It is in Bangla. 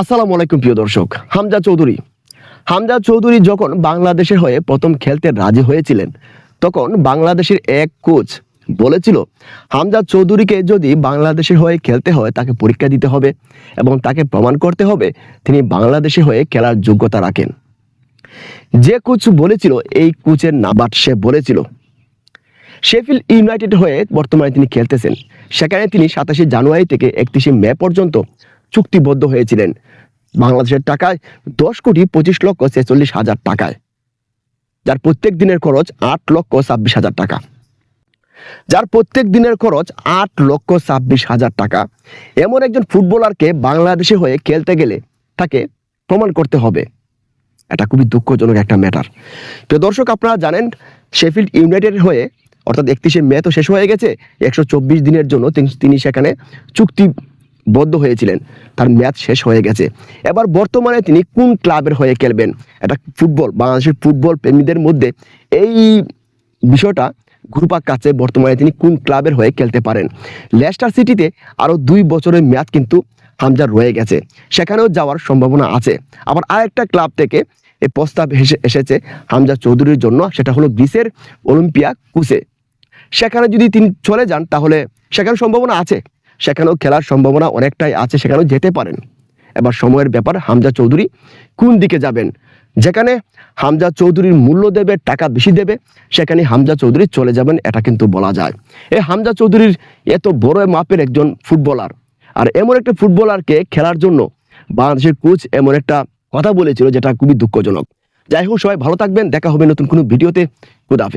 আসসালামু আলাইকুম প্রিয় দর্শক, হামজা চৌধুরী। হামজা চৌধুরী যখন বাংলাদেশের হয়ে প্রথম খেলতে রাজি হয়েছিলেন, তখন বাংলাদেশের এক কোচ বলেছিল, হামজা চৌধুরীকে যদি বাংলাদেশের হয়ে খেলতে হয়, তাকে পরীক্ষা দিতে হবে এবং তাকে প্রমাণ করতে হবে, তিনি বাংলাদেশের হয়ে খেলার যোগ্যতা রাখেন। যে কোচ বলেছিল, এই কোচের নাবাট সে বলেছিল শেফিল ইউনাইটেড হয়ে বর্তমানে তিনি খেলতেছেন। সেখানে তিনি সাতাশে জানুয়ারি থেকে একত্রিশে মে পর্যন্ত চুক্তিবদ্ধ হয়েছিলেন। বাংলাদেশের টাকায় দশ কোটি পঁচিশ লক্ষ ছেচল্লিশ হাজার টাকায়, যার প্রত্যেক দিনের খরচ আট লক্ষ ছাব্বিশ হাজার টাকা। যার প্রত্যেক দিনের খরচ আট লক্ষ ছাব্বিশ হাজার টাকা। এমন একজন ফুটবলারকে বাংলাদেশে হয়ে খেলতে গেলে তাকে প্রমাণ করতে হবে। এটা খুবই দুঃখজনক একটা ম্যাটার তো দর্শক, আপনারা জানেন শেফিল্ড ইউনাইটেড হয়ে, অর্থাৎ একত্রিশে মে তো শেষ হয়ে গেছে, একশো চব্বিশ দিনের জন্য তিনি- সেখানে সেখানে চুক্তিবদ্ধ হয়েছিলেন। তার ম্যাচ শেষ হয়ে গেছে। এবার বর্তমানে তিনি কোন ক্লাবের হয়ে খেলবেন? এটা ফুটবল, বাংলাদেশের ফুটবল প্রেমীদের মধ্যে। এই বিষয়টা ঘুরপাক কাছে বর্তমানে তিনি কোন ক্লাবের হয়ে খেলতে পারেন। লেস্টার সিটিতে আরও দুই বছরের ম্যাচ কিন্তু হামজার রয়ে গেছে। সেখানেও যাওয়ার সম্ভাবনা আছে। আবার আরেকটা ক্লাব থেকে এই প্রস্তাব এসে- এসেছে হামজা চৌধুরীর জন্য, সেটা হলো গ্রিসের অলিম্পিয়া কুসে সেখানে যদি তিনি চলে যান, তাহলে সেখানে সম্ভাবনা আছে। সেখানেও খেলার সম্ভাবনা অনেকটাই আছে, সেখানেও যেতে পারেন। এবার সময়ের ব্যাপার, হামজা চৌধুরী কোন দিকে যাবেন? যেখানে হামজা চৌধুরীর মূল্য দেবে, টাকা বেশি দেবে, সেখানে হামজা চৌধুরী চলে যাবেন, এটা কিন্তু বলা যায়। এই হামজা চৌধুরীর এত বড় মাপের একজন ফুটবলার, আর এমন একটা ফুটবলারকে খেলার জন্য বাংলাদেশের কোচ এমন একটা কথা বলেছিল, যেটা খুবই দুঃখজনক। যাই হোক, সবাই ভালো থাকবেন, দেখা হবে নতুন কোনো ভিডিওতে। খুদাফিজ